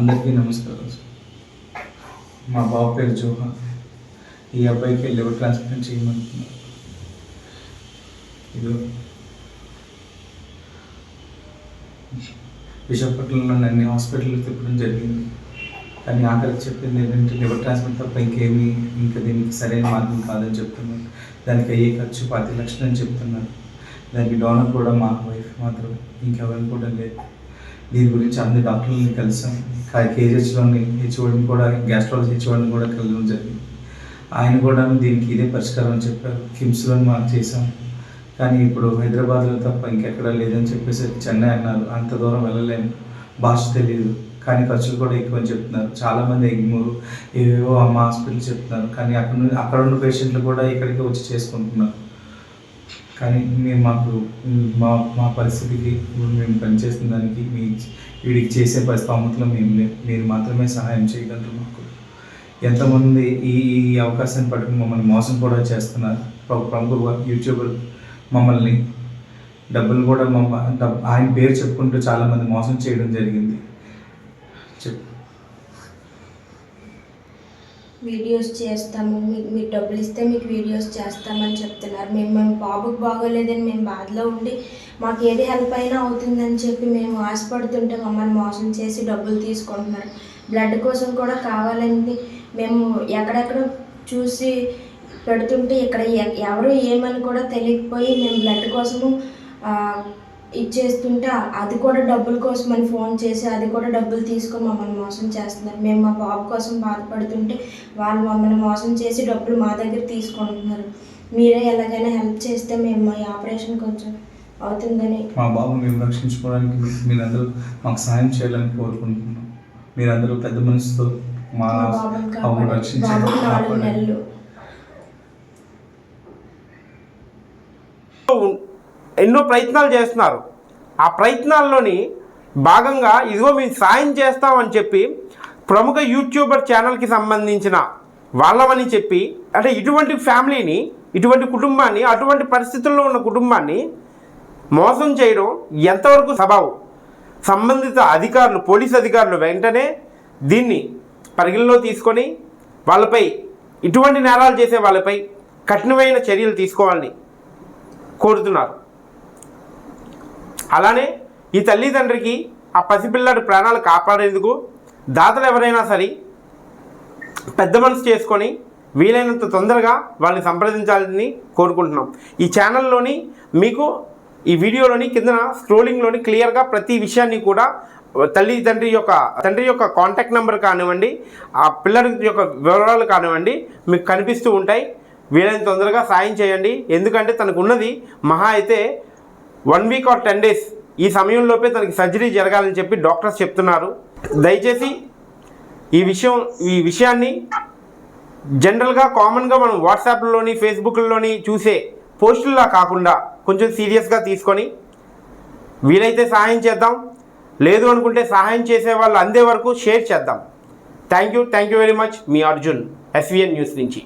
అందరికీ నమస్కారం మా బావ పేరు జోహన్. ఈ అబ్బాయికి లివర్ ట్రాన్స్ప్లాంట్ చేయమంటున్నాను ఇది. విశాఖపట్నంలో అన్ని హాస్పిటల్ తిప్పడం జరిగింది. కానీ ఆఖరికి చెప్పింది ఏంటంటే లివర్ ట్రాన్స్ప్లాంట్ తప్ప ఇంకేమీ ఇంకా దీనికి సరైన మార్గం కాదని చెప్తున్నారు. దానికి అయ్యే ఖర్చు పది లక్షలు అని చెప్తున్నారు. దానికి డోనర్ కూడా మా వైఫ్ మాత్రం ఇంకెవరు కూడా లేదు. దీని గురించి అన్ని డాక్టర్లని కలిసాం. కేజెస్లోని హెచ్ఓడిని కూడా గ్యాస్ట్రాలజీ హెచ్ఓడిని కూడా కలగడం జరిగింది. ఆయన కూడా దీనికి ఇదే పరిష్కారం అని చెప్పారు. కిమ్స్లో మాకు చేసాం కానీ ఇప్పుడు హైదరాబాద్లో తప్ప ఇంకెక్కడా లేదని చెప్పేసి చెన్నై అన్నారు. అంత దూరం వెళ్ళలేము భాష తెలియదు కానీ ఖర్చులు కూడా ఎక్కువ అని చెప్తున్నారు. చాలామంది ఎగ్మూరు ఏవేవో అమ్మ హాస్పిటల్ చెప్తున్నారు. కానీ అక్కడ నుండి అక్కడ ఉన్న పేషెంట్లు కూడా ఇక్కడికి వచ్చి చేసుకుంటున్నారు. కానీ మీరు మాకు మా మా పరిస్థితికి ఇప్పుడు మేము పనిచేస్తున్న దానికి మీ వీడికి చేసే పరిస్థితుల్లో మేము లేదు మీరు మాత్రమే సహాయం చేయగలరు మాకు. ఎంతమంది ఈ ఈ అవకాశాన్ని పట్టుకుని మమ్మల్ని మోసం కూడా చేస్తున్నారు. ప్రముఖ యూట్యూబర్ మమ్మల్ని డబ్బులు కూడా మమ్మ ఆయన పేరు చెప్పుకుంటూ చాలామంది మోసం చేయడం జరిగింది. చెప్ వీడియోస్ చేస్తాము మీకు మీరు డబ్బులు ఇస్తే మీకు వీడియోస్ చేస్తామని చెప్తున్నారు. మేము మేము బాబుకి బాగోలేదని మేము బాధలో ఉండి మాకు ఏది హెల్ప్ అయినా అవుతుందని చెప్పి మేము ఆశపడుతుంటే మమ్మల్ని మోసం చేసి డబ్బులు తీసుకుంటున్నారు. బ్లడ్ కోసం కూడా కావాలని మేము ఎక్కడెక్కడ చూసి పెడుతుంటే ఇక్కడ ఎ- ఎవరు ఏమని కూడా తెలియకపోయి మేము బ్లడ్ కోసము ఇచ్చేస్తుంటే అది కూడా డబ్బుల కోసం అని ఫోన్ చేసి అది కూడా డబ్బులు తీసుకొని మమ్మల్ని మోసం చేస్తున్నారు. మేము మా బాబు కోసం బాధపడుతుంటే వాళ్ళు మమ్మల్ని మోసం చేసి డబ్బులు మా దగ్గర తీసుకుంటున్నారు. మీరే ఎలాగైనా హెల్ప్ చేస్తే మేము మా ఆపరేషన్ కొంచెం అవుతుందని మా బాబు మేము రక్షించుకోవడానికి మీరందరూ మాకు సాయం చేయాలని కోరుకుంటున్నాం. మీరందరూ పెద్ద మనసుతో మా బాబుని బాబుని ఎన్నో ప్రయత్నాలు చేస్తున్నారు. ఆ ప్రయత్నాల్లోని భాగంగా ఇదిగో మేము సాయం చేస్తామని చెప్పి ప్రముఖ యూట్యూబర్ ఛానల్కి సంబంధించిన వాళ్ళమని చెప్పి అంటే ఇటువంటి ఫ్యామిలీని ఇటువంటి కుటుంబాన్ని అటువంటి పరిస్థితుల్లో ఉన్న కుటుంబాన్ని మోసం చేయడం ఎంతవరకు సబావు సంబంధిత అధికారులు పోలీస్ అధికారులు వెంటనే దీన్ని పరిగణలో తీసుకొని వాళ్ళపై ఇటువంటి నేరాలు చేసే వాళ్ళపై కఠినమైన చర్యలు తీసుకోవాలని కోరుతున్నారు. అలానే ఈ తల్లిదండ్రికి ఆ పసిపిల్లాడి ప్రాణాలు కాపాడేందుకు దాతలు ఎవరైనా సరే పెద్ద మనసు చేసుకొని వీలైనంత తొందరగా వాళ్ళని సంప్రదించాలని కోరుకుంటున్నాం. ఈ ఛానల్లోని మీకు ఈ వీడియోలోని కిందన స్క్రోలింగ్లోని క్లియర్గా ప్రతి విషయాన్ని కూడా తల్లి తండ్రి యొక్క తండ్రి యొక్క కాంటాక్ట్ నెంబర్ కానివ్వండి ఆ పిల్లడి యొక్క వివరాలు కానివ్వండి మీకు కనిపిస్తూ ఉంటాయి. వీలైనంత తొందరగా సాయం చేయండి. ఎందుకంటే తనకు ఉన్నది మహా అయితే one week or ten days ఈ సమయంలోపే తనకి సర్జరీ జరగాలని చెప్పి డాక్టర్స్ చెప్తున్నారు. దయచేసి ఈ విషయం ఈ విషయాన్ని జనరల్గా కామన్గా మనం వాట్సాప్లోని ఫేస్బుక్లోని చూసే పోస్టుల్లా కాకుండా కొంచెం సీరియస్గా తీసుకొని వీలైతే సహాయం చేద్దాం. లేదు అనుకుంటే సహాయం చేసే వాళ్ళు అందే వరకు షేర్ చేద్దాం. Thank you thank you very much me Arjun SVN news నుంచి.